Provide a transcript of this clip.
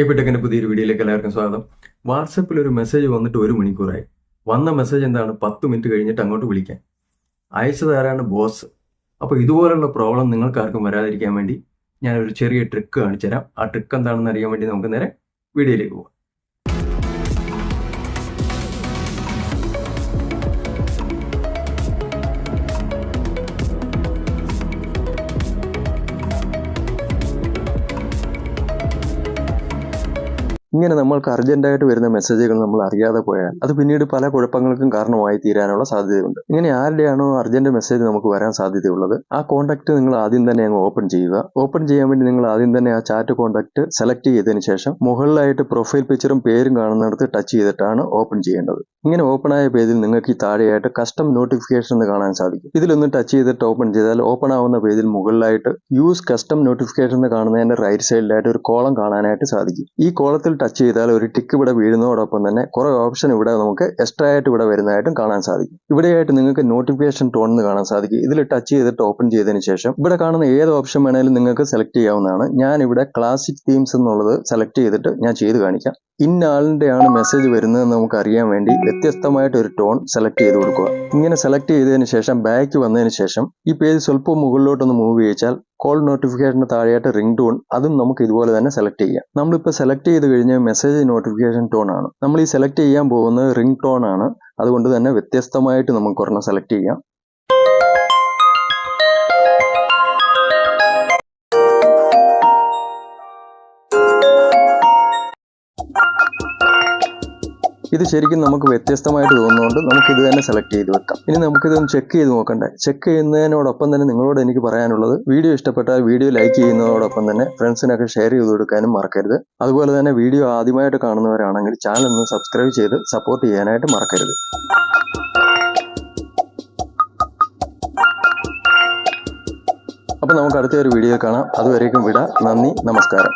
എപ്പിടെക്കിന്റെ പുതിയൊരു വീഡിയോയിലേക്ക് എല്ലാവർക്കും സ്വാഗതം. വാട്സപ്പിൽ ഒരു മെസ്സേജ് വന്നിട്ട് ഒരു മണിക്കൂറായി. വന്ന മെസ്സേജ് എന്താണ്? പത്ത് മിനിറ്റ് കഴിഞ്ഞിട്ട് അങ്ങോട്ട് വിളിക്കാൻ. അയച്ചത് ആരാണ്? ബോസ്. അപ്പോൾ ഇതുപോലുള്ള പ്രോബ്ലം നിങ്ങൾക്കാർക്കും വരാതിരിക്കാൻ വേണ്ടി ഞാനൊരു ചെറിയ ട്രിക്ക് കാണിച്ചു തരാം ആ ട്രിക്ക് എന്താണെന്ന് അറിയാൻ വേണ്ടി നമുക്ക് നേരെ വീഡിയോയിലേക്ക് പോകാം ഇങ്ങനെ നമ്മൾക്ക് അർജന്റായിട്ട് വരുന്ന മെസ്സേജുകൾ നമ്മൾ അറിയാതെ പോയാൽ അത് പിന്നീട് പല കുഴപ്പങ്ങൾക്കും കാരണമായി തീരാനുള്ള സാധ്യതയുണ്ട്. ഇങ്ങനെ ആരുടെയാണോ അർജന്റ് മെസ്സേജ് നമുക്ക് വരാൻ സാധ്യതയുള്ളത് ആ കോൺടാക്ട് നിങ്ങൾ ആദ്യം തന്നെ അങ്ങ് ഓപ്പൺ ചെയ്യുക. ഓപ്പൺ ചെയ്യാൻ വേണ്ടി നിങ്ങൾ ആദ്യം തന്നെ ആ ചാറ്റ് കോൺടാക്ട് സെലക്ട് ചെയ്തതിന് ശേഷം മുകളിലായിട്ട് പ്രൊഫൈൽ പിക്ചറും പേരും കാണുന്നിടത്ത് ടച്ച് ചെയ്തിട്ടാണ് ഓപ്പൺ ചെയ്യേണ്ടത്. ഇങ്ങനെ ഓപ്പൺ ആയ പേജിൽ നിങ്ങൾക്ക് ഈ താഴെയായിട്ട് കസ്റ്റം നോട്ടിഫിക്കേഷൻ എന്ന് കാണാൻ സാധിക്കും. ഇതിലൊന്ന് ടച്ച് ചെയ്തിട്ട് ഓപ്പൺ ചെയ്താൽ ഓപ്പൺ ആവുന്ന പേജിൽ മുകളിലായിട്ട് യൂസ് കസ്റ്റം നോട്ടിഫിക്കേഷൻ എന്ന് കാണുന്നതിന്റെ റൈറ്റ് സൈഡിലായിട്ട് ഒരു കോളം കാണാനായിട്ട് സാധിക്കും. ഈ കോളത്തിൽ ടച്ച് ചെയ്താൽ ഒരു ടിക്ക് ഇവിടെ വീഴുന്നതോടൊപ്പം തന്നെ കുറെ ഓപ്ഷൻ ഇവിടെ നമുക്ക് എക്സ്ട്രാ ആയിട്ട് ഇവിടെ വരുന്നതായിട്ടും കാണാൻ സാധിക്കും. ഇവിടെയായിട്ട് നിങ്ങൾക്ക് നോട്ടിഫിക്കേഷൻ ടോൺ എന്ന് കാണാൻ സാധിക്കും. ഇതിൽ ടച്ച് ചെയ്തിട്ട് ഓപ്പൺ ചെയ്തതിന് ശേഷം ഇവിടെ കാണുന്ന ഏത് ഓപ്ഷൻ വേണേലും നിങ്ങൾക്ക് സെലക്ട് ചെയ്യാവുന്നതാണ്. ഞാൻ ഇവിടെ ക്ലാസിക് തീംസ് എന്നുള്ളത് സെലക്ട് ചെയ്തിട്ട് ഞാൻ ചെയ്ത് കാണിക്കാം. ഇന്ന ആളിന്റെയാണ് മെസ്സേജ് വരുന്നത് നമുക്ക് അറിയാൻ വേണ്ടി വ്യത്യസ്തമായിട്ട് ഒരു ടോൺ സെലക്ട് ചെയ്ത് കൊടുക്കുക. ഇങ്ങനെ സെലക്ട് ചെയ്തതിന് ശേഷം ബാക്ക് വന്നതിന് ശേഷം ഈ പേജ് സ്വല്പം മുകളിലോട്ടൊന്ന് മൂവ് ചെയ്യിച്ചാൽ കോൾ നോട്ടിഫിക്കേഷന് താഴെയായിട്ട് റിംഗ് ടോൺ അതും നമുക്ക് ഇതുപോലെ തന്നെ സെലക്ട് ചെയ്യാം. നമ്മളിപ്പോൾ സെലക്ട് ചെയ്ത് കഴിഞ്ഞ മെസ്സേജ് നോട്ടിഫിക്കേഷൻ ടോൺ ആണ്. നമ്മൾ ഈ സെലക്ട് ചെയ്യാൻ പോകുന്നത് റിംഗ് ടോൺ ആണ്. അതുകൊണ്ട് തന്നെ വ്യത്യസ്തമായിട്ട് നമുക്ക് ഒരെണ്ണം സെലക്ട് ചെയ്യാം. ഇത് ശരിക്കും നമുക്ക് വ്യത്യസ്തമായിട്ട് തോന്നുന്നുണ്ട്. നമുക്ക് ഇത് തന്നെ സെലക്ട് ചെയ്ത് വെക്കാം. ഇനി നമുക്കിതൊന്ന് ചെക്ക് ചെയ്ത് നോക്കണ്ടേ. ചെക്ക് ചെയ്യുന്നതിനോടൊപ്പം തന്നെ നിങ്ങളോട് എനിക്ക് പറയാനുള്ളത് വീഡിയോ ഇഷ്ടപ്പെട്ടാൽ വീഡിയോ ലൈക്ക് ചെയ്യുന്നതോടൊപ്പം തന്നെ ഫ്രണ്ട്സിനൊക്കെ ഷെയർ ചെയ്ത് കൊടുക്കാനും മറക്കരുത്. അതുപോലെ തന്നെ വീഡിയോ ആദ്യമായിട്ട് കാണുന്നവരാണെങ്കിൽ ചാനൽ ഒന്ന് സബ്സ്ക്രൈബ് ചെയ്ത് സപ്പോർട്ട് ചെയ്യാനായിട്ട് മറക്കരുത്. അപ്പോൾ നമുക്ക് അടുത്ത ഒരു വീഡിയോ കാണാം. അതുവരേക്കും വിട. നന്ദി നമസ്കാരം.